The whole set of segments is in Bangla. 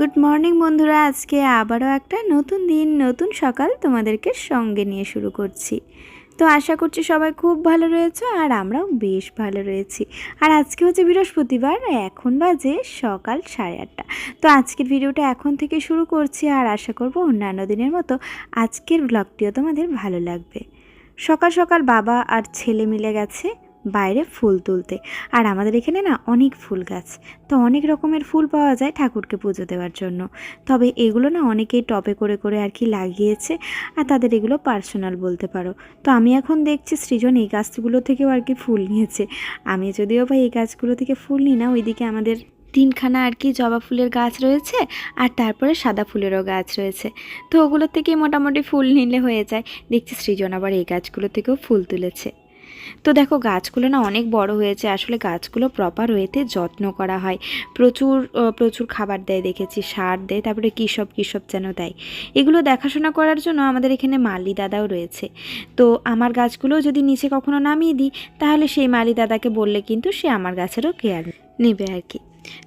গুড মর্নিং বন্ধুরা। আজকে আবারও একটা নতুন দিন, নতুন সকাল তোমাদেরকে সঙ্গে নিয়ে শুরু করছি। তো আশা করছি সবাই খুব ভালো রয়েছে আর আমরাও বেশ ভালো রয়েছি। আর আজকে হচ্ছে বৃহস্পতিবার, এখন বাজে সকাল সাড়ে আটটা। তো আজকের ভিডিওটা এখন থেকে শুরু করছি আর আশা করব অন্যান্য দিনের মতো আজকের ব্লগটিও তোমাদের ভালো লাগবে। সকাল সকাল বাবা আর ছেলে মিলে গেছে। বাইরে ফুল তুলতে। আর আমাদের এখানে না অনেক ফুল গাছ। তো অনেক রকমের ফুল পাওয়া যায় ঠাকুরকে পুজো দেওয়ার জন্য। তবে এগুলো না অনেকেই টবে করে করে আর কি লাগিয়েছে। আর তাদের এগুলো পার্সোনাল বলতে পারো। তো আমি এখন দেখছি সৃজন এই গাছগুলো থেকেও আর কি ফুল নিয়েছে। আমি যদিও বা এই গাছগুলো থেকে ফুল নিই না, ওইদিকে আমাদের তিনখানা আর কি জবা ফুলের গাছ রয়েছে আর তারপরে সাদা ফুলেরও গাছ রয়েছে। তো ওগুলো থেকেই মোটামুটি ফুল নিলে হয়ে যায়। দেখছি সৃজন আবার এই গাছগুলো থেকেও ফুল তুলেছে। তো দেখো, গাছগুলো না অনেক বড় হয়েছে। আসলে গাছগুলো প্রপার ওয়েতে যত্ন করা হয়। প্রচুর প্রচুর খাবার দেয়, দেখেছি। সার দেয়, তারপরে কী সব কী সব যেন দেয়। এগুলো দেখাশোনা করার জন্য আমাদের এখানে মালি দাদাও রয়েছে। তো আমার গাছগুলো যদি নিচে কখনো নামিয়ে দিই, তাহলে সেই মালি দাদাকে বললে কিন্তু সে আমার গাছেরও কেয়ার নেবে আর কি।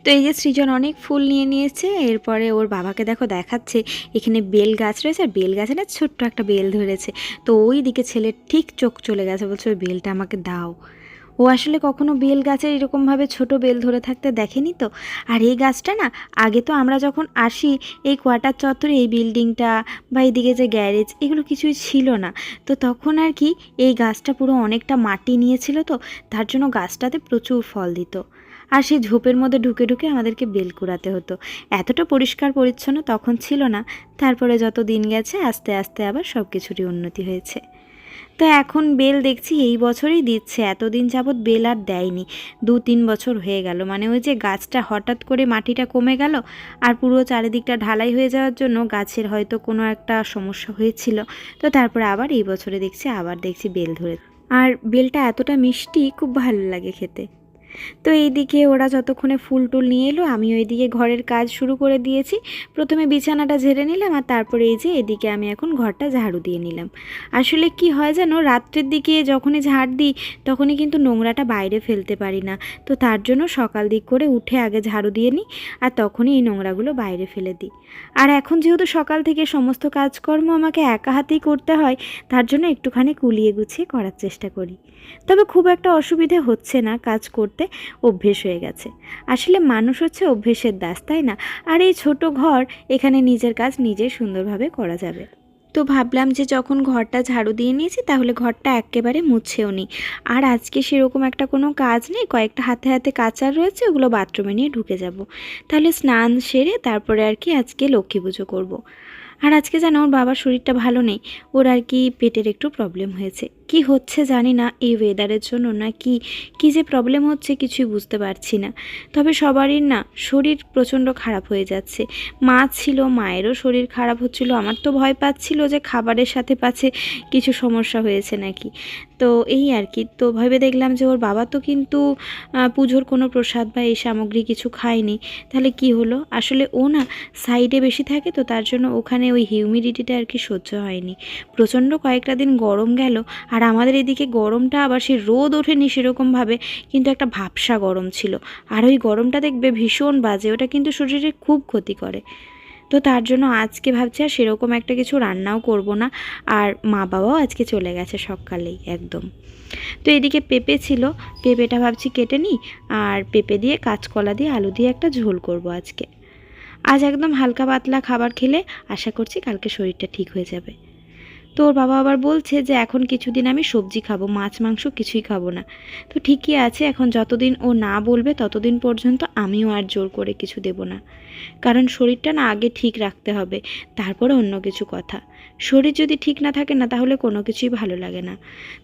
তো এই যে সৃজন অনেক ফুল নিয়ে নিয়েছে, এরপরে ওর বাবাকে দেখো দেখাচ্ছে, এখানে বেল গাছ রয়েছে, আর বেল গাছে না ছোট্ট একটা বেল ধরেছে। তো ওই দিকে ছেলের ঠিক চোখ চলে গেছে, বলছে, ওই বেলটা আমাকে দাও। ও আসলে কখনো বেল গাছের এরকমভাবে ছোট বেল ধরে থাকতে দেখেনি তো? আর এই গাছটা না, আগে তো আমরা যখন আসি, এই কোয়ার্টার চত্বরে এই বিল্ডিংটা বা এইদিকে যে গ্যারেজ, এগুলো কিছুই ছিল না। তো তখন আর কি, এই গাছটা পুরো অনেকটা মাটি নিয়েছিল তো, তার জন্য গাছটাতে প্রচুর ফল দিত। আর সেই ঝোপের মধ্যে ঢুকে ঢুকে আমাদেরকে বেল কুড়াতে হতো। এতটা পরিষ্কার পরিচ্ছন্ন তখন ছিল না। তারপরে যত দিন গেছে, আস্তে আস্তে আবার সব কিছুরই উন্নতি হয়েছে। তো এখন বেল দেখছি এই বছরই দিচ্ছে। এতদিন যাবৎ বেল আর দেয়নি। দু তিন বছর হয়ে গেল। মানে ওই যে গাছটা হঠাৎ করে মাটিটা কমে গেল আর পুরো চারিদিকটা ঢালাই হয়ে যাওয়ার জন্য গাছের হয়তো কোনো একটা সমস্যা হয়েছিল। তো তারপরে আবার এই বছরে দেখছি, আবার দেখছি বেল ধরে। আর বেলটা এতটা মিষ্টি, খুব ভালো লাগে খেতে। তো এইদিকে ওরা যতক্ষণে ফুল টুল নিয়ে এলো আমি ওইদিকে ঘরের কাজ শুরু করে দিয়েছি। প্রথমে বিছানাটা ঝেড়ে নিলাম আর তারপরে এই যে এদিকে আমি এখন ঘরটা ঝাড়ু দিয়ে নিলাম। আসলে কি হয় জানো, রাত্রের দিকে যখনই ঝাড় দিই, তখনই কিন্তু নোংরাটা বাইরে ফেলতে পারি না। তো তার জন্য সকাল দিক করে উঠে আগে ঝাড়ু দিয়ে নিই আর তখনই এই নোংরাগুলো বাইরে ফেলে দিই। আর এখন যেহেতু সকাল থেকে সমস্ত কাজকর্ম আমাকে একা হাতেই করতে হয়, তার জন্য একটুখানি কুলিয়ে গুছিয়ে করার চেষ্টা করি। তবে খুব একটা অসুবিধে হচ্ছে না কাজ করতে। অভ্যেস হয়ে গেছে। আসলে মানুষ হচ্ছে অভ্যেসের দাস, তাই না? আর এই ছোট ঘর এখানে নিজের কাজ নিজে সুন্দরভাবে করা যাবে। তো ভাবলাম যে যখন ঘরটা ঝাড়ু দিয়ে নিয়েছি, তাহলে ঘরটা একেবারে মুছেও নিই আর আজকে সেরকম একটা কোনো কাজ নেই, কয়েকটা হাতে হাতে কাচার রয়েছে, ওগুলো বাথরুমে নিয়ে ঢুকে যাব। তাহলে স্নান সেরে তারপরে আর কি আজকে লক্ষ্মী পুজো করব। আর আজকে যেন ওর বাবার শরীরটা ভালো নেই, ওর আর কি পেটের একটু প্রবলেম হয়েছে। কি হচ্ছে জানি না এই ওয়েদারের জন্য না কি কি যে প্রবলেম হচ্ছে কিছুই বুঝতে পারছি না। তবে সবারই না শরীর প্রচণ্ড খারাপ হয়ে যাচ্ছে। মা ছিল, মায়েরও শরীর খারাপ হচ্ছিল। আমার তো ভয় পাচ্ছিল যে খাবারের সাথে পাচ্ছে কিছু সমস্যা হয়েছে নাকি। তো এই আর কি। তো ভেবে দেখলাম যে ওর বাবা তো কিন্তু পুজোর কোনো প্রসাদ বা এই সামগ্রী কিছু খায়নি। তাহলে কি হলো? আসলে ও না সাইডে বেশি থাকে তো তার জন্য ওখানে ওই হিউমিডিটিটা আর কি সহ্য হয়নি। প্রচণ্ড কয়েকটা দিন গরম গেল, আর আমাদের এদিকে গরমটা আবার সে রোদ ওঠেনি সেরকমভাবে, কিন্তু একটা ভাবসা গরম ছিল। আর ওই গরমটা দেখবে ভীষণ বাজে, ওটা কিন্তু শরীরে খুব ক্ষতি করে। তো তার জন্য আজকে ভাবছি আর সেরকম একটা কিছু রান্নাও করব না, আর মা বাবাও আজকে চলে গেছে সকালেই একদম। তো এদিকে পেঁপে ছিল, পেঁপেটা ভাবছি কেটে নিই, আর পেঁপে দিয়ে কাঁচকলা দিয়ে আলু দিয়ে একটা ঝোল করব আজকে। আজ একদম হালকা পাতলা খাবার খেলে আশা করছি কালকে শরীরটা ঠিক হয়ে যাবে। তো ওর বাবা আবার বলছে যে এখন কিছুদিন আমি সবজি খাব, মাছ, মাংস কিছুই খাব না। তো ঠিকই আছে, এখন যতদিন ও না বলবে ততদিন পর্যন্ত আমিও আর জোর করে কিছু দেব না। কারণ শরীরটা না আগে ঠিক রাখতে হবে, তারপরে অন্য কিছু কথা। শরীর যদি ঠিক না থাকে না, তাহলে কোনো কিছুই ভালো লাগে না।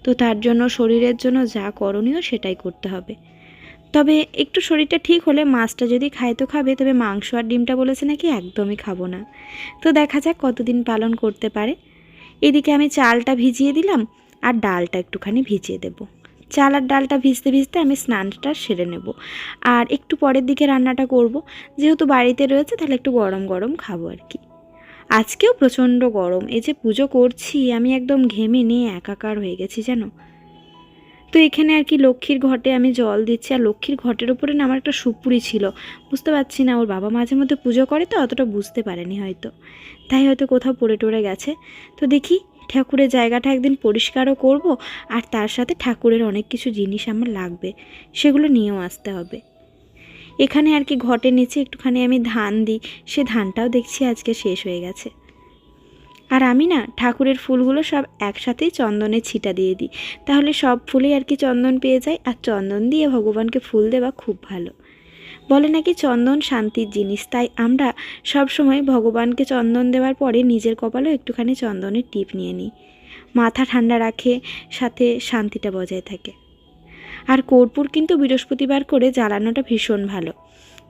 তো তার জন্য, শরীরের জন্য যা করণীয় সেটাই করতে হবে। তবে একটু শরীরটা ঠিক হলে মাছটা যদি খায় তো খাবে, তবে মাংস আর ডিমটা বলেছে নাকি একদমই খাব না। তো দেখা যাক কতদিন পালন করতে পারে। এদিকে আমি চালটা ভিজিয়ে দিলাম আর ডালটা একটুখানি ভিজিয়ে দেব। চাল আর ডালটা ভিজতে ভিজতে আমি স্নানটা সেরে নেব। আর একটু পরের দিকে রান্নাটা করব। যেহেতু বাড়িতে রয়েছে, তাহলে একটু গরম গরম খাব আর কি। আজকেও প্রচণ্ড গরম। এই যে পুজো করছি, আমি একদম ঘেমে নিয়ে একাকার হয়ে গেছি, জানো? তো এখানে আর কি লক্ষ্মীর ঘটে আমি জল দিচ্ছি, আর লক্ষ্মীর ঘটের উপরে না আমার একটা সুপুরি ছিল। বুঝতে পারছি না, ওর বাবা মাঝে মধ্যে পুজো করে তো অতটা বুঝতে পারেনি হয়তো। তাই হয়তো কোথাও পড়ে টরে গেছে। তো দেখি ঠাকুরের জায়গাটা একদিন পরিষ্কারও করব, আর তার সাথে ঠাকুরের অনেক কিছু জিনিস আমার লাগবে, সেগুলো নিয়েও আসতে হবে। এখানে আর কি ঘটের নিচে একটুখানি আমি ধান দিই, সে ধানটাও দেখছি আজকে শেষ হয়ে গেছে। আর আমি না ঠাকুরের ফুলগুলো সব একসাথেই চন্দনে ছিটা দিয়ে দিই। তাহলে সব ফুলেই আর কি চন্দন পেয়ে যায়, আর চন্দন দিয়ে ভগবানকে ফুল দেওয়া খুব ভালো। বলে নাকি চন্দন শান্তির জিনিস, তাই আমরা সব সময় ভগবানকে চন্দন দেওয়ার পরে নিজের কপালেও একটুখানি চন্দনের টিপ নিয়ে নিই। মাথা ঠান্ডা রাখে, সাথে শান্তিটা বজায় থাকে। আর কর্পূর কিন্তু বৃহস্পতিবার করে জ্বালানোটা ভীষণ ভালো।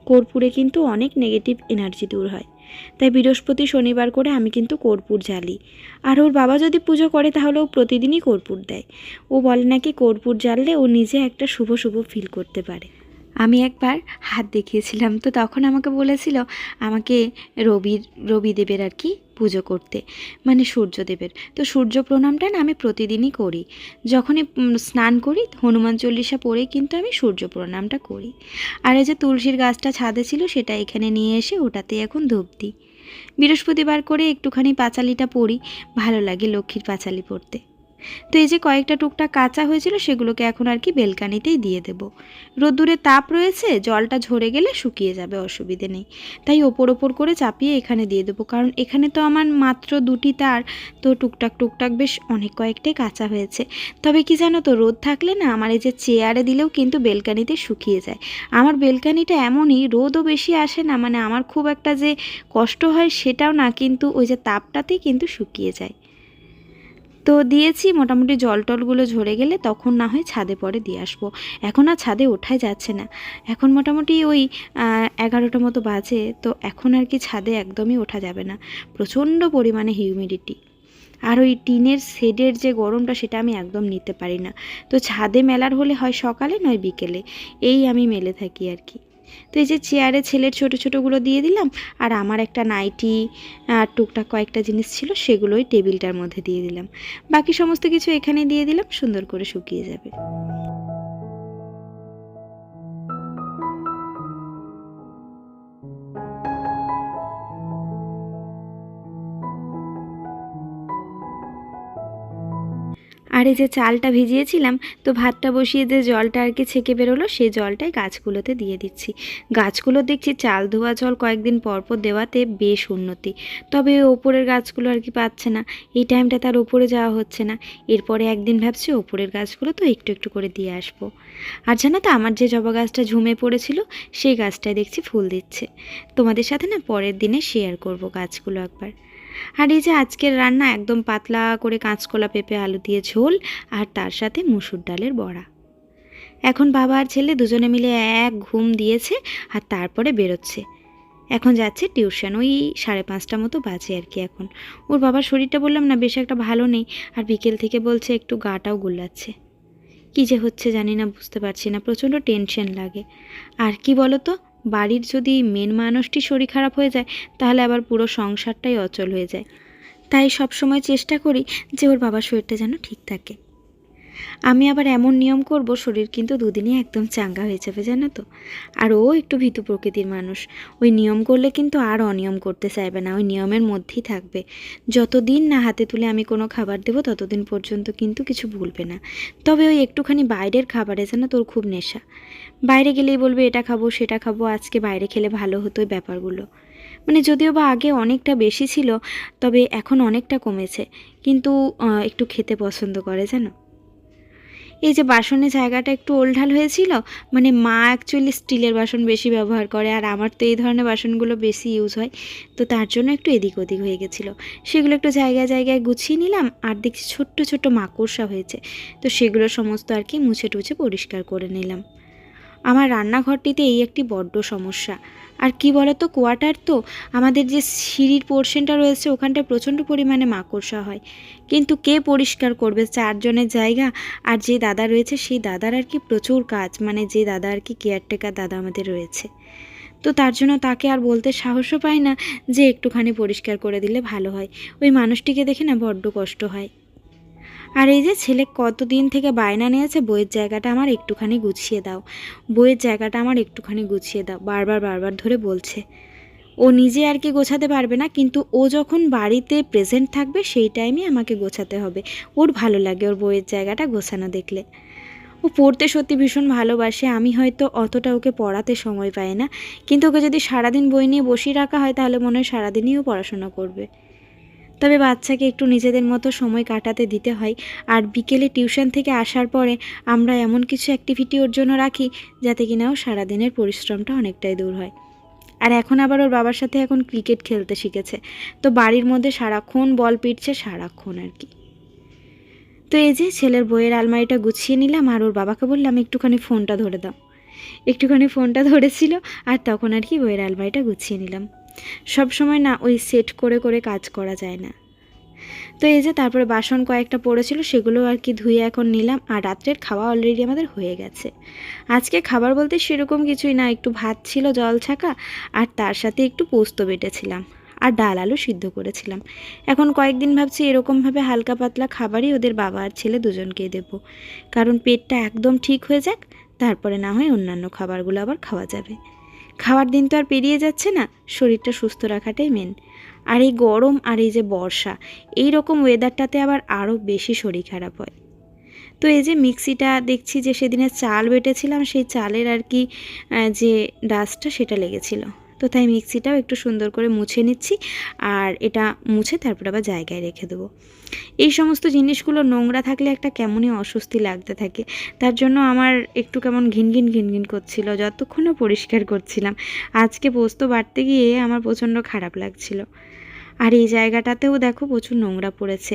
কর্পূরে কিন্তু অনেক নেগেটিভ এনার্জি দূর হয়। তাই বৃহস্পতি শনিবার করে আমি কিন্তু কর্পূর জ্বালি। আর ওর বাবা যদি পুজো করে তাহলে ও প্রতিদিনই কর্পূর দেয়। ও বলে নাকি কর্পূর জ্বাললে ও নিজে একটা শুভ শুভ ফিল করতে পারে। আমি একবার হাত দেখিয়েছিলাম, তো তখন আমাকে বলেছিল, আমাকে রবির রবিদেবের আর কি পুজো করতে মানে সূর্যদেবের। তো সূর্য প্রণামটা না আমি প্রতিদিনই করি। যখনই স্নান করি, হনুমান চল্লিশা পরেই কিন্তু আমি সূর্য প্রণামটা করি। আর এই যে তুলসীর গাছটা ছাদে ছিল, সেটা এখানে নিয়ে এসে ওটাতে এখন ধূপ দিই। বৃহস্পতিবার করে একটুখানি পাঁচালিটা পড়ি, ভালো লাগে লক্ষ্মীর পাঁচালি পড়তে। তো এই যে কয়েকটা টুকটাক কাঁচা হয়েছিল সেগুলোকে এখন আর কি বেলকানিতেই দিয়ে দেব। রোদ্দুরে তাপ রয়েছে, জলটা ঝরে গেলে শুকিয়ে যাবে, অসুবিধে নেই। তাই ওপর ওপর করে চাপিয়ে এখানে দিয়ে দেবো, কারণ এখানে তো আমার মাত্র দুটি তার, তো টুকটাক টুকটাক বেশ অনেক কয়েকটাই কাঁচা হয়েছে। তবে কি জানো তো, রোদ থাকলে না আমার এই যে চেয়ারে দিলেও কিন্তু বেলকানিতে শুকিয়ে যায়। আমার বেলকানিটা এমনই, রোদও বেশি আসে না মানে আমার খুব একটা যে কষ্ট হয় সেটাও না, কিন্তু ওই যে তাপটাতেই কিন্তু শুকিয়ে যায়। তো দিয়েছি, মোটামুটি জল টলগুলো ঝরে গেলে তখন না হয় ছাদে পরে দিয়ে আসব। এখন আর ছাদে ওঠাই যাচ্ছে না। এখন মোটামুটি ওই এগারোটা মতো বাজে, তো এখন আর কি ছাদে একদমই ওঠা যাবে না। প্রচণ্ড পরিমাণে হিউমিডিটি আর ওই টিনের শেডের যে গরমটা সেটা আমি একদম নিতে পারি না। তো ছাদে মেলার হলে হয় সকালে, নয় বিকেলে। এই আমি মেলে থাকি আর কি। তো এই যে চেয়ারে ছেলের ছোটো ছোটোগুলো দিয়ে দিলাম, আর আমার একটা নাইটি আর টুকটাক কয়েকটা জিনিস ছিল সেগুলোই টেবিলটার মধ্যে দিয়ে দিলাম। বাকি সমস্ত কিছু এখানে দিয়ে দিলাম, সুন্দর করে শুকিয়ে যাবে। আর এই যে চালটা ভিজিয়েছিলাম, তো ভাতটা বসিয়ে যে জলটা আর কি ছেঁকে বেরোলো, সেই জলটাই গাছগুলোতে দিয়ে দিচ্ছি। গাছগুলো দেখছি চাল ধোয়া জল কয়েকদিন পর পর দেওয়াতে বেশ উন্নতি। তবে ওপরের গাছগুলো আর কি পাচ্ছে না। এই টাইমটা তার ওপরে যাওয়া হচ্ছে না। এরপরে একদিন ভাবছি ওপরের গাছগুলো তো একটু একটু করে দিয়ে আসব। আর জানো তো, আমার যে জবা গাছটা ঝুমে পড়েছিল, সেই গাছটায় দেখছি ফুল দিচ্ছে। তোমাদের সাথে না পরের দিনে শেয়ার করব গাছগুলো একবার। আর এই যে আজকের রান্না, একদম পাতলা করে কাঁচকলা, পেঁপে, আলু দিয়ে ঝোল আর তার সাথে মুসুর ডালের বড়া। এখন বাবা আর ছেলে দুজনে মিলে এক ঘুম দিয়েছে আর তারপরে বেরোচ্ছে। এখন যাচ্ছে টিউশন, ওই সাড়ে পাঁচটা মতো বাজে আর কি এখন। ওর বাবার শরীরটা বললাম, না, বেশ একটা ভালো নেই। আর বিকেল থেকে বলছে, একটু গাটাও গুল্লাচ্ছে কী যে হচ্ছে জানি না, বুঝতে পারছি না, প্রচণ্ড টেনশন লাগে। আর কি বলো তো বাড়ির যদি মেন মানুষটি শরীর খারাপ হয়ে যায়, তাহলে আবার পুরো সংসারটাই অচল হয়ে যায়। তাই সবসময় চেষ্টা করি যে ওর বাবার শরীরটা যেন ঠিক থাকে। আমি আবার এমন নিয়ম করব, শরীর কিন্তু দুদিনই একদম চাঙ্গা হয়ে যাবে, জানো তো। আর ও একটু ভীতু প্রকৃতির মানুষ। ওই নিয়ম করলে কিন্তু আর অনিয়ম করতে চাইবে না, ওই নিয়মের মধ্যেই থাকবে। যতদিন না হাতে তুলে আমি কোনো খাবার দেবো, ততদিন পর্যন্ত কিন্তু কিছু ভুলবে না। তবে ওই একটুখানি বাইরের খাবারে যেন তোর খুব নেশা। বাইরে গেলেই বলবে, এটা খাব, সেটা খাব, আজকে বাইরে খেলে ভালো হতো ওই ব্যাপারগুলো। মানে যদিও বা আগে অনেকটা বেশি ছিল, তবে এখন অনেকটা কমেছে। কিন্তু একটু খেতে পছন্দ করে, জানো? এই যে বাসনের জায়গাটা একটু ওলঢাল হয়েছিল মানে মা অ্যাকচুয়ালি স্টিলের বাসন বেশি ব্যবহার করে আর আমার তো এই ধরনের বাসনগুলো বেশি ইউজ হয়। তো তার জন্য একটু এদিক ওদিক হয়ে গেছিল। সেগুলো একটু জায়গায় জায়গায় গুছিয়ে নিলাম, আর দেখছি ছোট্ট ছোট্ট মাকড়সা হয়েছে। তো সেগুলো সমস্ত আর কি মুছে টুছে পরিষ্কার করে নিলাম। আমার রান্নাঘরটিতে এই একটি বড্ড সমস্যা। আর কি বলতো, কোয়ার্টার তো আমাদের যে সিঁড়ির পোর্শনটা রয়েছে ওখানটায় প্রচণ্ড পরিমাণে মাকড়সা হয়। কিন্তু কে পরিষ্কার করবে? চারজনের জায়গা আর যে দাদা রয়েছে, সেই দাদার আর কি প্রচুর কাজ। মানে যে দাদা আর কি কেয়ারটেকার দাদা আমাদের রয়েছে। তো তার জন্য তাকে আর বলতে সাহসও পায় না যে একটুখানি পরিষ্কার করে দিলে ভালো হয়। ওই মানুষটিকে দেখে না বড্ড কষ্ট হয়। আর এই যে ছেলে কতদিন থেকে বায়না নিয়েছে, বইয়ের জায়গাটা আমার একটুখানি গুছিয়ে দাও। বইয়ের জায়গাটা আমার একটুখানি গুছিয়ে দাও, বারবার বারবার ধরে বলছে। ও নিজে আর কি গোছাতে পারবে না, কিন্তু ও যখন বাড়িতে প্রেজেন্ট থাকবে, সেই টাইমে আমাকে গোছাতে হবে। ওর ভালো লাগে ওর বইয়ের জায়গাটা গোছানো দেখলে। ও পড়তে সত্যি ভীষণ ভালোবাসে, আমি হয়তো অতটা ওকে পড়াতে সময় পাই না। কিন্তু ওকে যদি সারাদিন বই নিয়ে বসিয়ে রাখা হয়, তাহলে মনে হয় সারাদিনই ও পড়াশোনা করবে। তবে বাচ্চাকে একটু নিজেদের মতো সময় কাটাতে দিতে হয়। আর বিকেলে টিউশন থেকে আসার পরে আমরা এমন কিছু অ্যাক্টিভিটি ওর জন্য রাখি, যাতে কিনা ও সারাদিনের পরিশ্রমটা অনেকটাই দূর হয়। আর এখন আবার ওর বাবার সাথে এখন ক্রিকেট খেলতে শিখেছে। তো বাড়ির মধ্যে সারাক্ষণ বল পিটছে, সারাক্ষণ আর কি। তো এই যে ছেলের বইয়ের আলমারিটা গুছিয়ে নিলাম আর ওর বাবাকে বললাম, একটুখানি ফোনটা ধরে দাও। একটুখানি ফোনটা ধরেছিল আর তখন আর কি বইয়ের আলমারিটা গুছিয়ে নিলাম। সব সময় না ওই সেট করে করে কাজ করা যায় না। তো এই যে তারপরে বাসন কয়েকটা পড়েছিল, সেগুলো আর কি ধুয়ে এখন নিলাম, আর রাত্রের খাওয়া অলরেডি আমাদের হয়ে গেছে। আজকে খাবার বলতে সেরকম কিছুই না, একটু ভাত ছিল জল ছাকা, আর তার সাথে একটু পোস্ত বেটেছিলাম, আর ডাল আলু সিদ্ধ করেছিলাম। এখন কয়েকদিন ভাবছি এরকমভাবে হালকা পাতলা খাবারই ওদের বাবা আর ছেলে দুজনকে দেবো। কারণ পেটটা একদম ঠিক হয়ে যাক, তারপরে না হয় অন্যান্য খাবারগুলো আবার খাওয়া যাবে। খাওয়ার দিন তো আর পেরিয়ে যাচ্ছে না, শরীরটা সুস্থ রাখাটাই মেন আর এই গরম আর এই যে বর্ষা এই রকম ওয়েদারটাতে আবার আরও বেশি শরীর খারাপ হয়। তো এই যে মিক্সিটা দেখছি যে সেদিনে চাল বেটেছিলাম, সেই চালের আর কি যে ডাস্টটা সেটা লেগেছিল। তো তাই মিক্সিটাও একটু সুন্দর করে মুছে নিচ্ছি আর এটা মুছে তারপর আবার জায়গায় রেখে দেবো। এই সমস্ত জিনিসগুলো নোংরা থাকলে একটা কেমনই অস্বস্তি লাগতে থাকে। তার জন্য আমার একটু কেমন ঘিনঘিন ঘিনঘিন করছিল যতক্ষণও পরিষ্কার করছিলাম। আজকে পোস্ত বাড়তে গিয়ে আমার প্রচণ্ড খারাপ লাগছিল। আর এই জায়গাটাতেও দেখো প্রচুর নোংরা পড়েছে।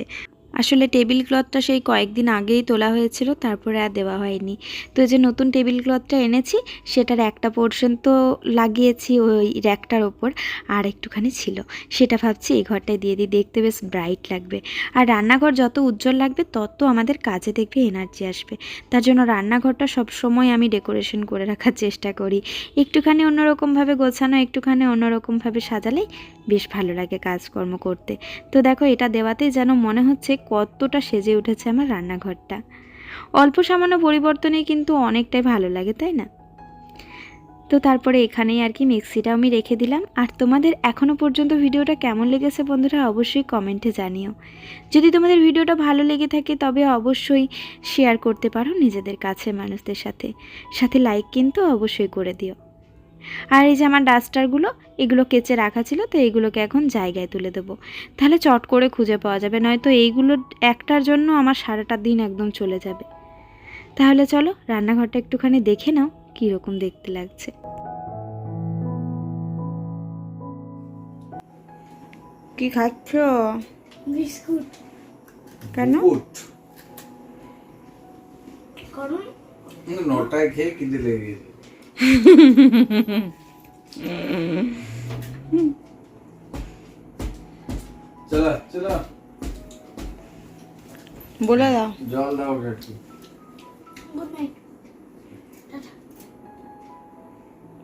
আসলে টেবিল ক্লথটা সেই কয়েকদিন আগেই তোলা হয়েছিল, তারপরে আর দেওয়া হয়নি। তো যে নতুন টেবিল ক্লথটা এনেছি, সেটার একটা পোর্শন তো লাগিয়েছি ওই র্যাকটার ওপর, আর একটুখানি ছিল। সেটা ভাবছি এই ঘরটায় দিয়ে দিই, দেখতে বেশ ব্রাইট লাগবে। আর রান্নাঘর যত উজ্জ্বল লাগবে, তত আমাদের কাজে দেখবে এনার্জি আসবে। তার জন্য রান্নাঘরটা সব সময় আমি ডেকোরেশন করে রাখার চেষ্টা করি। একটুখানি অন্যরকমভাবে গোছানো, একটুখানি অন্যরকমভাবে সাজালেই বেশ ভালো লাগে কাজকর্ম করতে। তো দেখো, এটা দেওয়াতেই যেন মনে হচ্ছে কতটা সেজে উঠেছে আমার রান্নাঘরটা। অল্প সামান্য পরিবর্তনে কিন্তু অনেকটাই ভালো লাগে, তাই না? তো তারপরে এখানেই আর কি মিক্সিটা আমি রেখে দিলাম। আর তোমাদের এখনও পর্যন্ত ভিডিওটা কেমন লেগেছে বন্ধুরা অবশ্যই কমেন্টে জানিও। যদি তোমাদের ভিডিওটা ভালো লেগে থাকে তবে অবশ্যই শেয়ার করতে পারো নিজেদের কাছে মানুষদের সাথে। সাথে লাইক কিন্তু অবশ্যই করে দিও। আর এই যে আমার ডাস্টারগুলো এগুলো কেচে রাখা ছিল তো এইগুলোকে এখন জায়গায় তুলে দেবো। তাহলে চট করে খুঁজে পাওয়া যাবে নয়তো এইগুলো একটার জন্য আমার সারাটা দিন একদম চলে যাবে। তাহলে চলো রান্নাঘরটা একটুখানি দেখে নাও কীরকম দেখতে লাগছে। কি খাচ্ছ? বিস্কুট। কেন? নটায় খেয়ে খিদে লেগে গেছে। বলে দাও জল দাও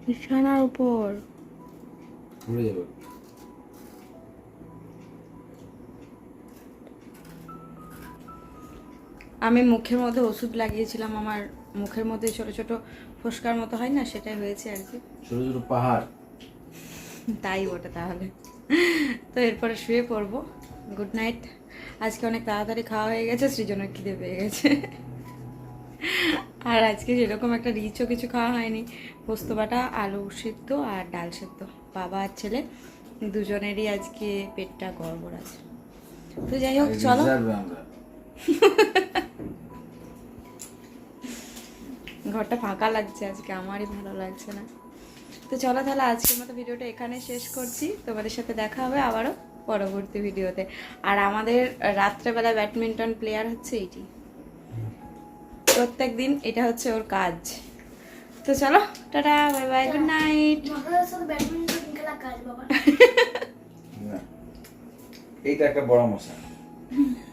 বিছানার উপর। যাবে। আমি মুখের মধ্যে ওষুধ লাগিয়েছিলাম আমার মুখের মধ্যে ছোট ছোট ফোসকার মতো হয় না সেটাই হয়েছে আর কি। ছোট ছোট পাহাড়। তাই ওটা তাহলে। তো এরপরে শুয়ে পড়ব। গুড নাইট আজকে অনেক তাড়াতাড়ি খাওয়া হয়ে গেছে সৃজনের খিদে পেয়ে গেছে। আর আজকে যেরকম একটা রিচও কিছু খাওয়া হয়নি। পোস্ত বাটা আলু সিদ্ধ আর ডাল সিদ্ধ। বাবা আর ছেলে দুজনেরই আজকে পেটটা গড়বড় আছে। তো যাই হোক চলো। ঘরটা ফাঁকা লাগছে আজকে আমারই ভালো লাগছে না। তো চলো তাহলে আজকের মতো ভিডিওটা এখানে শেষ করছি। তোমাদের সাথে দেখা হবে আবারও পরবর্তী ভিডিওতে। আর আমাদের রাত্রেবেলা ব্যাডমিন্টন প্লেয়ার হচ্ছে এইটি। প্রত্যেক দিন এটা হচ্ছে ওর কাজ। তো চলো tata bye bye good night. এইটা একটা বড় মশা।